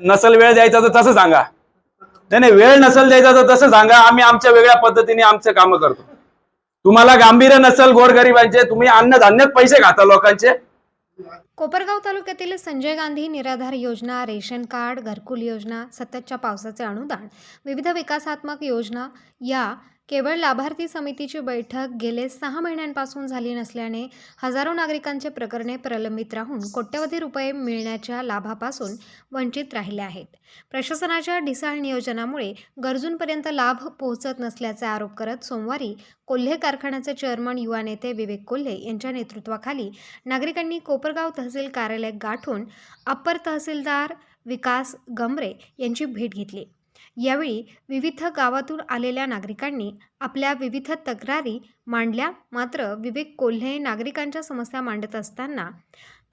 नसल वेळ द्यायचा तर तसं सांगा. नाही नाही वेळ नसल द्यायचा तर तसं सांगा. आम्ही आमच्या वेगळ्या पद्धतीने आमचं कामं करतो. तुम्हाला गांभीर्य नसल गोरगरिबांचे तुम्ही अन्नधान्यात पैसे खाता लोकांचे. कोपरगाव तालुक्यातील संजय गांधी निराधार योजना रेशन कार्ड घरकुल योजना सततच्या पावसाचे अनुदान विविध विकासात्मक योजना या केवळ लाभार्थी समितीची बैठक गेले सहा महिन्यांपासून झाली नसल्याने हजारो नागरिकांचे प्रकरणे प्रलंबित राहून कोट्यवधी रुपये मिळण्याच्या लाभापासून वंचित राहिले आहेत. प्रशासनाच्या ढिसाळ नियोजनामुळे गरजूंपर्यंत लाभ पोहोचत नसल्याचे आरोप करत सोमवारी कोल्हे कारखान्याचे चेअरमन युवा नेते विवेक कोल्हे यांच्या नेतृत्वाखाली नागरिकांनी कोपरगाव तहसील कार्यालय गाठून अप्पर तहसीलदार विकास गमरे यांची भेट घेतली. यावेळी विविध गावातून आलेल्या नागरिकांनी आपल्या विविध तक्रारी मांडल्या. मात्र विवेक कोल्हे नागरिकांच्या समस्या मांडत असताना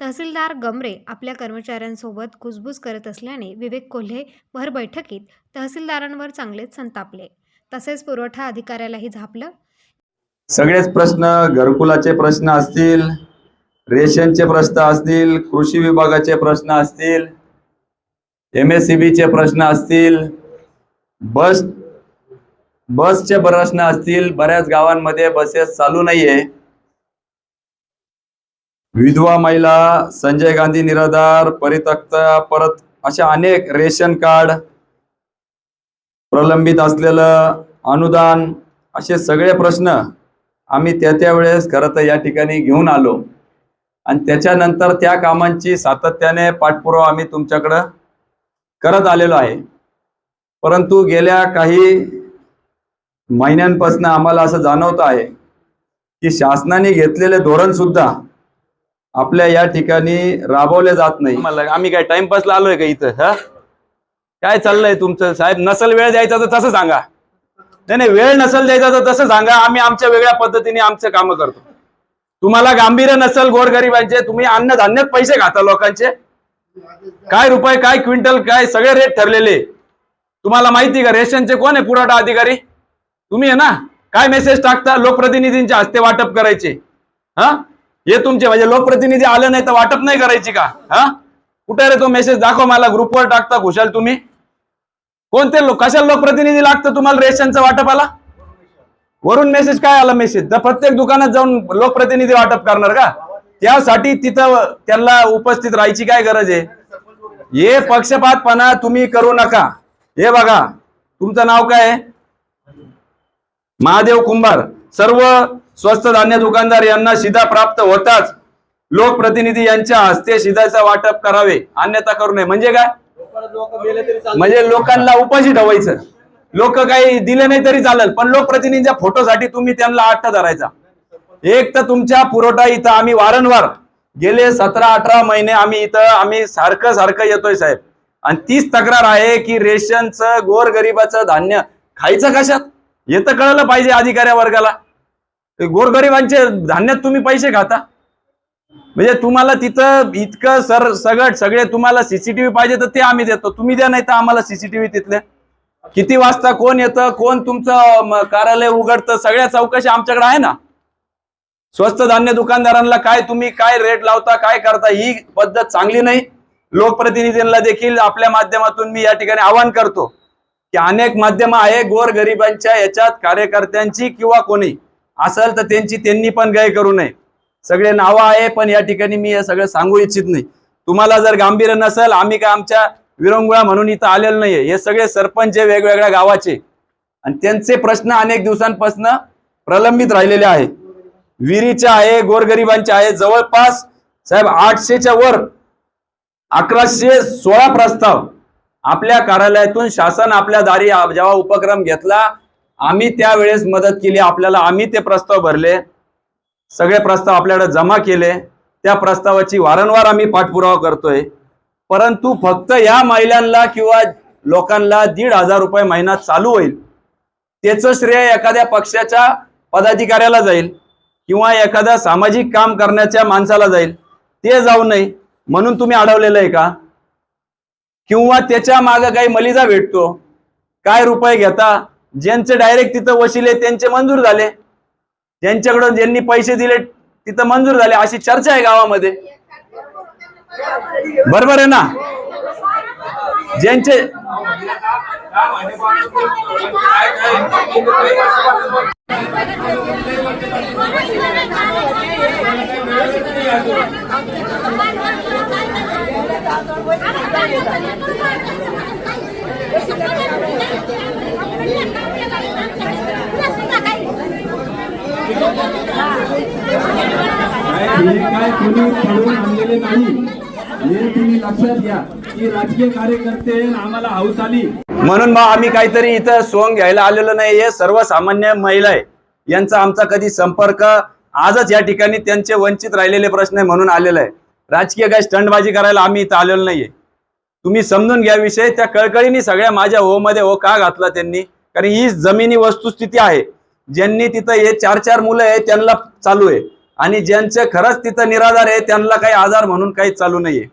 तहसीलदार गमरे आपल्या कर्मचाऱ्यांसोबत कुजबूज करत असल्याने विवेक कोल्हे भर बैठकीत तहसीलदारांवर चांगलेच संतापले. तसेच पुरवठा अधिकाऱ्यालाही झापलं. सगळेच प्रश्न घरकुलाचे प्रश्न असतील रेशनचे प्रश्न असतील कृषी विभागाचे प्रश्न असतील एम एस सी बीचे प्रश्न असतील बस बसचे प्रश्न असतील बऱ्याच गावांमध्ये बसेस चालू नाहीये. विधवा महिला संजय गांधी निराधार परित्यक्त परत अशा अनेक रेशन कार्ड प्रलंबित असलेलं अनुदान असे सगळे प्रश्न आम्ही त्या त्या वेळेस खरं तर या ठिकाणी घेऊन आलो. आणि त्याच्यानंतर त्या कामांची सातत्याने पाठपुरावा आम्ही तुमच्याकडं करत आलेलो आहे. परंतु गेल्या काही महिन्यांपासून आम्हाला असं जाणवत आहे की शासनाने घेतलेले धोरण सुद्धा आपल्या या ठिकाणी राबवले जात नाही. मला आम्ही काय टाइमपासला आलोय का इथं हा? काय चाललंय तुमचं? साहेब नसल वेळ द्यायचा तर तसं सांगा. नाही नाही वेळ नसल द्यायचा तर तसं सांगा. आम्ही आमच्या वेगळ्या पद्धतीने आमचे कामं करतो. तुम्हाला गांभीर्य नसल गोरगरिबांचे तुम्ही अन्नधान्यात पैसे खाता लोकांचे. काय रुपये काय क्विंटल काय सगळे रेट ठरलेले. तुम्हाला माहिती का रेशनचे कोण आहे पुरवठा अधिकारी? तुम्ही आहे ना? काय मेसेज टाकता? लोकप्रतिनिधींच्या हस्ते वाटप करायचे. हा? हे तुमचे म्हणजे लोकप्रतिनिधी आले नाही तर वाटप नाही करायची का? हा? कुठे रे तो मेसेज दाखव मला ग्रुपवर टाकता खुशाल तुम्ही. कोणते लोक कशाला लोकप्रतिनिधी लागतं तुम्हाला रेशनचं वाटपाला? वरून मेसेज काय आला मेसेज तर प्रत्येक दुकानात जाऊन लोकप्रतिनिधी वाटप करणार का? त्यासाठी तिथं त्यांना उपस्थित राहायची काय गरज आहे? हे पक्षपातपणा तुम्ही करू नका. हे बघा तुमचं नाव काय आहे? महादेव कुंभार. सर्व स्वस्त धान्य दुकानदार यांना शिधा प्राप्त होताच. लोकप्रतिनिधी यांच्या हस्ते शिधाचं वाटप करावे अन्यथा करू नये. म्हणजे काय? म्हणजे लोकांना उपाशी ठेवायचं. लोक काही दिले नाही तरी चालेल पण लोकप्रतिनिधीच्या फोटोसाठी तुम्ही त्यांना अट्ट धरायचा. एक तर तुमच्या पुरवठा इथं आम्ही वारंवार गेले सतरा अठरा महिने आम्ही इथं आम्ही सारखं सारखं येतोय साहेब. आणि तीच तक्रार आहे की रेशनचं गोरगरिबाचं धान्य खायचं कशात? हे तर कळलं पाहिजे अधिकाऱ्या वर्गाला. गोरगरिबांचे धान्यात तुम्ही पैसे खाता. म्हणजे तुम्हाला तिथं इतकं सर सगळं सगळे तुम्हाला सीसीटीव्ही पाहिजे तर ते आम्ही देतो. तुम्ही द्या नाही तर आम्हाला सीसीटीव्ही तिथले. किती वाजता कोण येतं कोण तुमचं कार्यालय उघडतं सगळ्या चौकशी आमच्याकडे आहे ना? स्वस्त धान्य दुकानदारांना काय तुम्ही काय रेट लावता काय करता ही पद्धत चांगली नाही. लोकप्रतिनिधींना देखील आपल्या माध्यमातून मी या ठिकाणी आवाहन करतो की अनेक माध्यम आहे गोर गरिबांच्या याच्यात कार्यकर्त्यांची किंवा कोणी असेल तर त्यांची त्यांनी पण गय करू नये. सगळे नावं आहे पण या ठिकाणी मी हे सगळं सांगू इच्छित नाही. तुम्हाला जर गांभीर्य नसेल आम्ही काय आमच्या विरंगुळा म्हणून इथं आलेलो नाहीये. हे सगळे सरपंच आहे वेगवेगळ्या गावाचे. आणि त्यांचे प्रश्न अनेक दिवसांपासून प्रलंबित राहिलेले आहे विहिरीचे आहे गोरगरिबांचे आहे. जवळपास साहेब आठशेच्या वर अकराशे सोळा प्रस्ताव आपल्या कार्यालयातून शासन आपल्या दारी जेव्हा उपक्रम घेतला आम्ही त्यावेळेस मदत केली. आपल्याला आम्ही ते प्रस्ताव भरले. सगळे प्रस्ताव आपल्याकडे जमा केले. त्या प्रस्तावाची वारंवार आम्ही पाठपुरावा करतोय. परंतु फक्त या महिलांना किंवा लोकांना दीड हजार रुपये महिना चालू होईल. त्याचं श्रेय एखाद्या पक्षाच्या पदाधिकाऱ्याला जाईल किंवा एखाद्या सामाजिक काम करण्याच्या माणसाला जाईल. ते जाऊ नये. म्हणून तुम्ही अडवलेलं आहे का? किंवा त्याच्यामागे काही मलिदा भेटतो? काय रुपये घेता? ज्यांचे डायरेक्ट तिथं वशिले त्यांचे मंजूर झाले. ज्यांच्याकडून ज्यांनी पैसे दिले तिथं मंजूर झाले. अशी चर्चा आहे गावामध्ये. बरोबर आहे ना? ज्यांचे काय कोणी ठरवून आणलेले नाही. हे तुम्ही लक्षात घ्या. की राजकीय कार्यकर्ते आम्हाला हाऊस आली. म्हणून मग आम्ही काहीतरी इथं सोंग घ्यायला आलेलो नाही. हे सर्वसामान्य महिला आहे. यांचा आमचा कधी संपर्क आजच या ठिकाणी त्यांचे वंचित राहिलेले प्रश्न आहे म्हणून आलेला आहे. राजकीय काय स्टंटबाजी करायला आम्ही इथं आलेलो नाहीये. तुम्ही समजून घ्या विषय. त्या कळकळीने सगळ्या माझ्या होमध्ये हो का घातला त्यांनी. कारण ही जमिनी वस्तुस्थिती आहे. ज्यांनी तिथं हे चार चार मुलं आहे त्यांना चालू आहे. आणि ज्यांचे खरंच तिथं निराधार आहे त्यांना काही आधार म्हणून काही चालू नाहीये.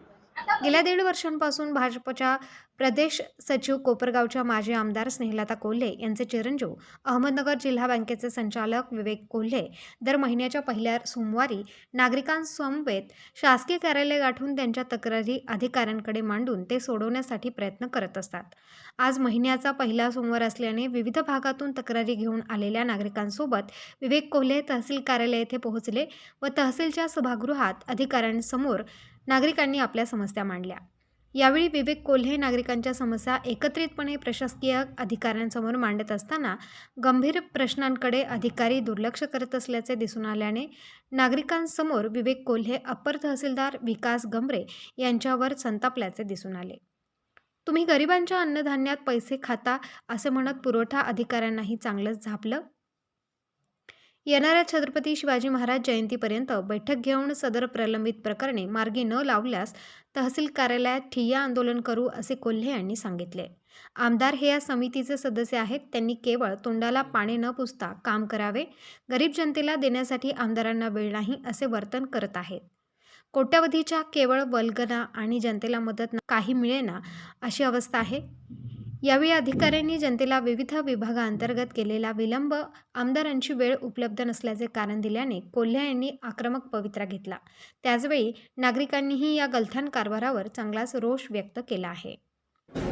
गेल्या दीड वर्षांपासून भाजपच्या प्रदेश सचिव कोपरगावच्या माजी आमदार स्नेहलता कोल्हे यांचे चिरंजीव अहमदनगर जिल्हा बँकेचे संचालक विवेक कोल्हे दर महिन्याच्या पहिल्या सोमवारी नागरिकांसमवेत शासकीय कार्यालय गाठून त्यांच्या तक्रारी अधिकाऱ्यांकडे मांडून ते सोडवण्यासाठी प्रयत्न करत असतात. आज महिन्याचा पहिला सोमवार असल्याने विविध भागातून तक्रारी घेऊन आलेल्या नागरिकांसोबत विवेक कोल्हे तहसील कार्यालय येथे पोहोचले व तहसीलच्या सभागृहात अधिकाऱ्यांसमोर नागरिकांनी आपल्या समस्या मांडल्या. यावेळी विवेक कोल्हे नागरिकांच्या समस्या एकत्रितपणे प्रशासकीय अधिकाऱ्यांसमोर मांडत असताना गंभीर प्रश्नांकडे अधिकारी दुर्लक्ष करत असल्याचे दिसून आल्याने नागरिकांसमोर विवेक कोल्हे अप्पर तहसीलदार विकास गंभरे यांच्यावर संतापल्याचे दिसून आले. तुम्ही गरिबांच्या अन्नधान्यात पैसे खाता असे म्हणत पुरवठा अधिकाऱ्यांनाही चांगलंच झापलं? येणाऱ्या छत्रपती शिवाजी महाराज जयंतीपर्यंत बैठक घेऊन सदर प्रलंबित प्रकरणे मार्गी न लावल्यास तहसील कार्यालयात ठिय्या आंदोलन करू असे कोल्हे यांनी सांगितले. आमदार हे या समितीचे सदस्य आहेत. त्यांनी केवळ तोंडाला पाणी न पुसता काम करावे गरीब जनतेला देण्यासाठी आमदारांना वेळ नाही असे वर्तन करत आहेत. कोट्यवधीच्या केवळ वल्गना आणि जनतेला मदत काही मिळेना अशी अवस्था आहे. यावेळी अधिकाऱ्यांनी जनतेला विविध विभागांतर्गत केलेला विलंब आमदारांची वेळ उपलब्ध नसल्याचे कारण दिल्याने कोल्हे यांनी आक्रमक पवित्रा घेतला. त्याचवेळी नागरिकांनीही या गलथान कारभारावर चांगलाच रोष व्यक्त केला आहे. एक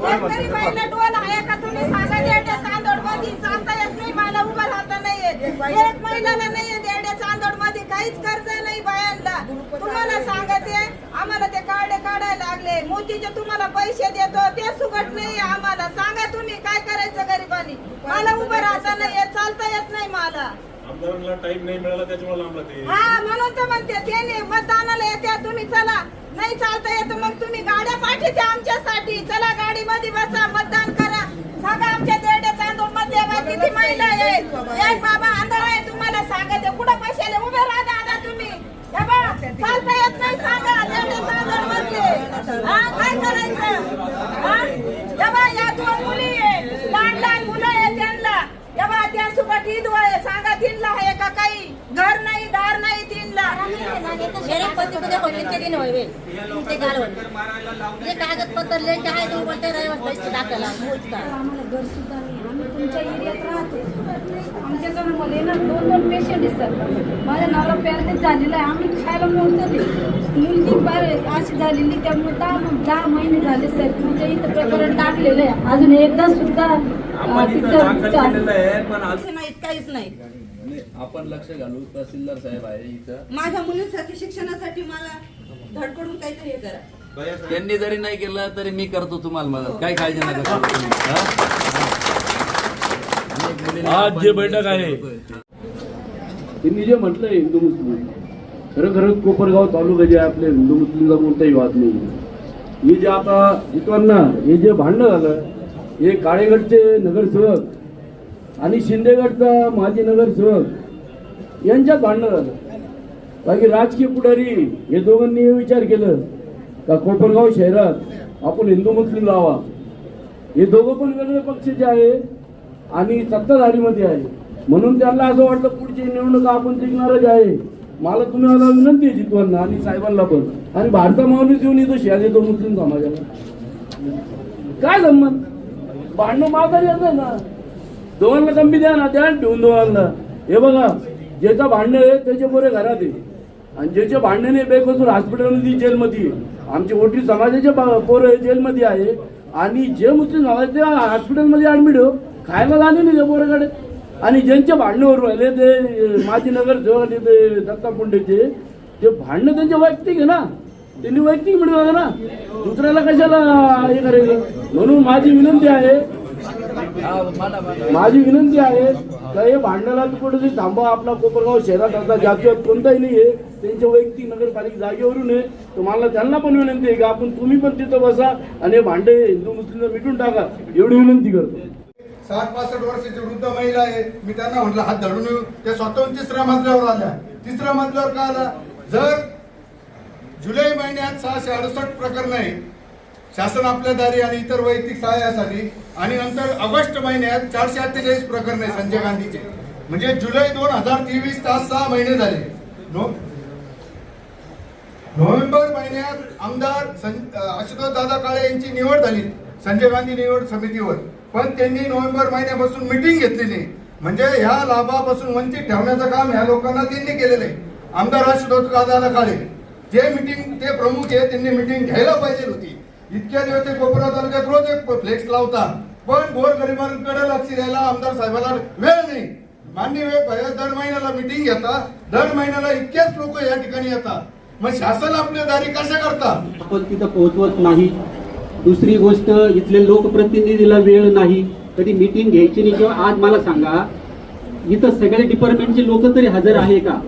नाही काहीच कर्ज तुम्हाला सांगते आम्हाला ते काढे काढायला लागले. मोतीचे तुम्हाला पैसे देतो ते सुगट नाही आम्हाला. सांगा तुम्ही काय करायचं गरिबांनी? मला उभं राहता नाही येत चालता येत नाही मला. आमदारांना टाइम नाही मिळाला त्याच्यामुळे लांबला ते हा म्हणून तर म्हणते त्याने मतदानाला येत्या तुम्ही चला. नाही चालता येत मग तुम्ही गाड्या आमच्यासाठी. चला गाडी मध्ये बसा मतदान करा. सांगा आमच्या चांदूरमध्ये बा किती महिला आहे एक बाबा आंधळा आहे तुम्हाला सांगते. कुठं पैशाले उभे राहा चालता येत नाही सांगा देड्या चांदूरमध्ये हा काय करायचं? हा? हे बा, या दोन मुली आहे. लहान लहान मुलं आहे त्यांना. हे बा, त्या सुबत विधवा आहे. सांगा तीनला आहे का काही? घर नाही दार नाही तीनला. मेरे पति को देखो कितने दिन हुए उनके घर होने ये कागज पत्र लेके आए तो बोलते रहे बस डाकाला मुझ का। आम्हाला घर सुद्धा नाही. आम्ही तुमच्या एरियात राहतो. मला ना दोन दोन पेशंट दिसतात माझ्या नावाला पॅरलेस झालेलं आहे. आम्ही खायला मोडतो ते. मुलगी बार अशी झालेली त्यामुळे दहा दहा महिने झाले सर. तुमच्या इथं प्रकरण टाकलेलं आहे. अजून एकदा सुद्धा नाही काहीच नाही नाही, आपण लक्ष घालू. तहसीलदार साहेब आहे इथं. माझ्या मुलींसाठी शिक्षणासाठी मला धडकडून काहीतरी हे करा. त्यांनी जरी नाही केलं तरी मी करतो तुम्हाला मदत. काय काळजी नका करू तुम्ही, हा? अनेक मुलींना आज जे बैठक आहे, त्यांनी जे म्हटलंय हिंदू मुस्लिम खरं खरं कोपरगाव तालुका जे आहे आपले हिंदू मुस्लिमचा कोणताही वाद नाही. हे जे आता इतरांना हे जे भांडणं झालं हे काळेगडचे नगरसेवक आणि शिंदेगडचा माजी नगरसेवक यांच्यात भांडणं झालं. बाकी राजकीय पुढारी हे दोघांनी विचार केलं का कोपरगाव शहरात आपण हिंदू मुस्लिम लावा हे दोघं पण वेगळे जे आहे आणि सत्ताधारीमध्ये आहे. म्हणून त्यांना असं वाटलं पुढची निवडणूक आपण जिंकणारच आहे. मला तुम्ही मला विनंती आहे जितवांना आणि साहेबांना पण. आणि भारता माणूस येऊन येतो शिया तो मुस्लिम समाजाला. काय संबंध? भांडणं माघारी येतं ना. दोघांना कमी द्या ना द्या ना ठेवून दोघांना. हे बघा ज्याचं भांडण आहे त्याचे बरे घरात आहे. आणि ज्याचे भांडण आहे बेकसूर हॉस्पिटलमध्ये जेलमध्ये आहे. आमचे ओटी समाजाचे बा- पोरं जेलमध्ये आहे. आणि जे मुस्लिम समाज ते हॉस्पिटलमध्ये ॲडमिट हो खायला जाणे त्या पोराकडे. आणि ज्यांचे भांडणं राहिले ते अं, माजी नगर ते दत्ता पुंडेचे ते भांडणं त्यांचे वैयक्तिक आहे ना त्यांनी वैयक्तिक मिळवलं ना. दुसऱ्याला कशाला हे करायचं? म्हणून माझी विनंती आहे माझी विनंती आहे का हे भांडणाला कुठेतरी थांबा आपला कोपरगाव शहरात आता जातीवाद कोणताही नाही आहे त्यांच्या वैयक्तिक नगरपालिका जागेवरून आहे. तर मला त्यांना पण विनंती आहे की आपण तुम्ही पण तिथं बसा आणि हे भांडे हिंदू मुस्लिम मिटून टाका. एवढी विनंती करतो. साठ पासष्ट वर्षाची वृद्ध महिला आहे. मी त्यांना म्हटलं हात धरून येऊ. त्या स्वतःहून तिसऱ्या मजल्यावर आल्या. तिसऱ्या मजल्यावर का आला? जर जुलै महिन्यात सहाशे अडुसष्ट प्रकरण आहे शासन आपल्या दारी आणि इतर वैयक्तिक सहाय्यासाठी आणि नंतर ऑगस्ट महिन्यात चारशे अठ्ठेचाळीस प्रकरण आहे संजय गांधीचे. म्हणजे जुलै दोन हजार तेवीस तास सहा महिने झाले. नोव्हेंबर महिन्यात आमदार आशुतोष दादा काळे यांची निवड झाली. संजय गांधी निवड समितीवर. पण त्यांनी नोव्हेंबर महिन्यापासून मिटिंग घेतली नाही म्हणजे ह्या लाभापासून वंचित ठेवण्याचं काम ह्या लोकांना त्यांनी केलेलं आहे. आमदार आशुतोष दादा काळे जे मिटिंग ते प्रमुख आहे त्यांनी मिटिंग घ्यायला पाहिजे होती. इतक्या दिवस ते कोपरा तालुक्यात रोज एक फ्लेक्स लावतात. पण गोरगरिबांकडे लक्ष द्यायला आमदार साहेबाला वेळ नाही. मान्य वेळ दर महिन्याला मिटिंग घेतात. दर महिन्याला इतकेच लोक या ठिकाणी येतात. मग शासन आपल्या दारी कशा करतात? तिथं पोहोचवत नाही. दुसरी गोष्ट इथले लोकप्रतिनिधीला वेळ नाही. कधी मीटिंग घ्यायची नाही किंवा आज मला सांगा इथं सगळे डिपार्टमेंटचे लोक तरी हजर आहे का?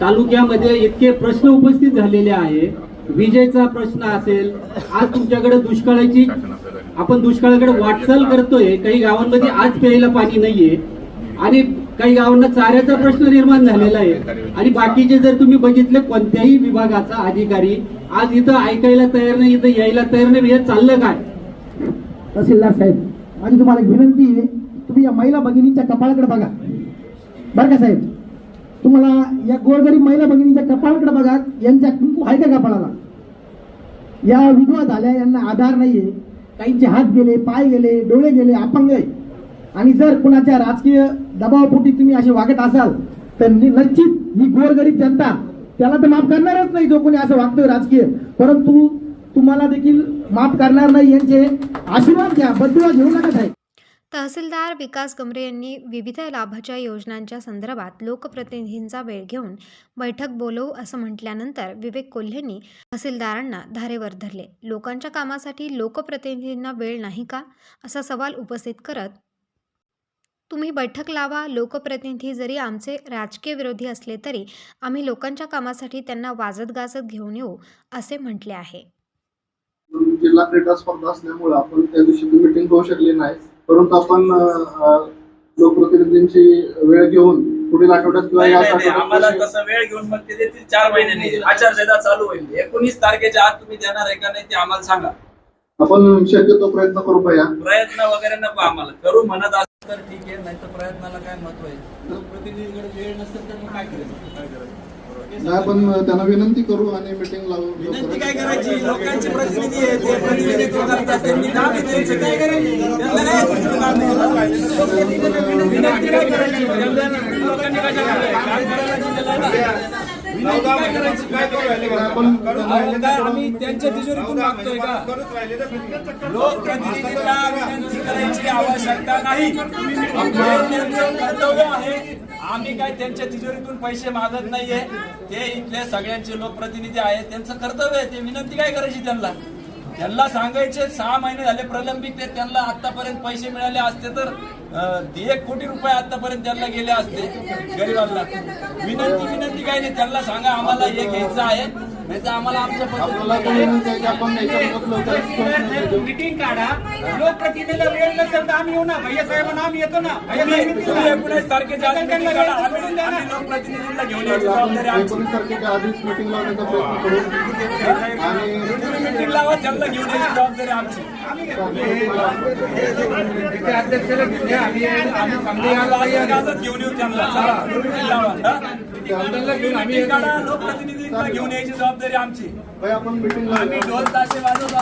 तालुक्यामध्ये इतके प्रश्न उपस्थित झालेले आहे. विजेचा प्रश्न असेल आज तुमच्याकडे दुष्काळाची आपण दुष्काळाकडे वाटचाल करतोय. काही गावांमध्ये आज प्यायला पाणी नाहीये. आणि काही गावांना चाऱ्याचा प्रश्न निर्माण झालेला आहे. आणि बाकीचे जर तुम्ही बघितले कोणत्याही विभागाचा अधिकारी आज इथं ऐकायला तयार नाही इथं यायला तयार नाही हे चाललं काय? तहसीलदार साहेब माझी तुम्हाला एक विनंती आहे. तुम्ही या महिला भगिनींच्या कपाळाकडे बघा. बरं का साहेब? तुम्हाला या गोरगरीब महिला भगिनींच्या कपाळाकडे बघा. यांच्या कुंकू आहे का कपाळाला? या विधवा झाल्या यांना आधार नाहीये. काहींचे हात गेले पाय गेले डोळे गेले अपंग आहे. आणि जर कुणाच्या राजकीय दबावापोटी तुम्ही असे वागत असाल तर निश्चित ही गोरगरीब जनता त्याला तर माफ करणारच नाही जो कोणी असं वागतोय राजकीय. परंतु तुम्हाला देखील माफ करणार नाही यांचे आशीर्वाद घ्या बदुवा घेऊ नका साहेब. तहसीलदार विकास गमरे यांनी विविध लाभाच्या योजनांच्या संदर्भात लोकप्रतिनिधींचा वेळ घेऊन बैठक बोलवू असं म्हटल्यानंतर विवेक कोल्हेंनी तहसीलदारांना धारेवर धरले. लोकांच्या कामासाठी लोकप्रतिनिधींना वेळ नाही का? असा सवाल उपस्थित करत तुम्ही बैठक लावा लोकप्रतिनिधी जरी आमचे राजकीय विरोधी असले तरी आम्ही लोकांच्या कामासाठी त्यांना वाजत गाजत घेऊन येऊ असे म्हटले आहे. जिल्हा क्रीडा स्पर्धा असल्यामुळे आपण त्या दिवशी मिटिंग होऊ शकली नाही. परंतु आपण लोकप्रतिनिधींची वेळ घेऊन पुढील आठवड्यात किंवा. आम्हाला तसा वेळ घेऊन मग ते देतील. चार महिन्यांनी आचारसंहिता चालू होईल. एकोणीस तारखेच्या आत तुम्ही देणार आहे का नाही ते आम्हाला सांगा. आपण शक्यतो प्रयत्न करू पाया. प्रयत्न वगैरे नको आम्हाला. करू म्हणत तर ठीक आहे नाही तर प्रयत्नाला काय महत्त्व आहे लोकप्रतिनिधीकडे वेळ नसेल तर मग काय करायचं काय करायचं नाही त्यांना विनंती करू आणि मिटिंग लावू विनंती काय करायची लोकांचे प्रतिनिधी आहे ते प्रतिनिधित्व करतात त्यांनी त्यांचं काय करायची. विनंती काय करायची विनंती करायची आम्ही त्यांच्या तिजोरीतून मागतोय का? लोकप्रतिनिधींना विनंती करायची आवश्यकता नाही. त्यांचं कर्तव्य आहे. आम्ही काय त्यांच्या तिजोरीतून पैसे मागत नाहीये. ते इथले सगळ्यांचे लोकप्रतिनिधी आहेत. त्यांचं कर्तव्य आहे. ते विनंती काय करायची त्यांना? त्यांना सांगायचे सहा महिने झाले प्रलंबित ते त्यांना आतापर्यंत पैसे मिळाले असते तर एक कोटी रुपये आतापर्यंत त्यांना गेले असते. गरीबांना. विनंती विनंती काही नाही त्यांना सांगा आम्हाला हे घ्यायचं आहे. नाही तर आम्हाला लवकरात मीटिंग काढा लोकप्रतिनिधीला वेळ नसेल तर आम्ही येऊ ना भैया साहेबांना आम्ही येतो ना तुम्ही एकोणीस तारखेच्या लोकप्रतिनिधींना घेऊन आमची एकोणीस तारखेच्या आधीच मिटिंग लावण्याचा प्रयत्न करू meeting लावा त्यांना घेऊन यायची जबाबदारी आमची घेऊन येऊ त्यांना लावा लोकप्रतिनिधींना घेऊन यायची जबाबदारी आमची. आम्ही ढोल ताशे वाजवत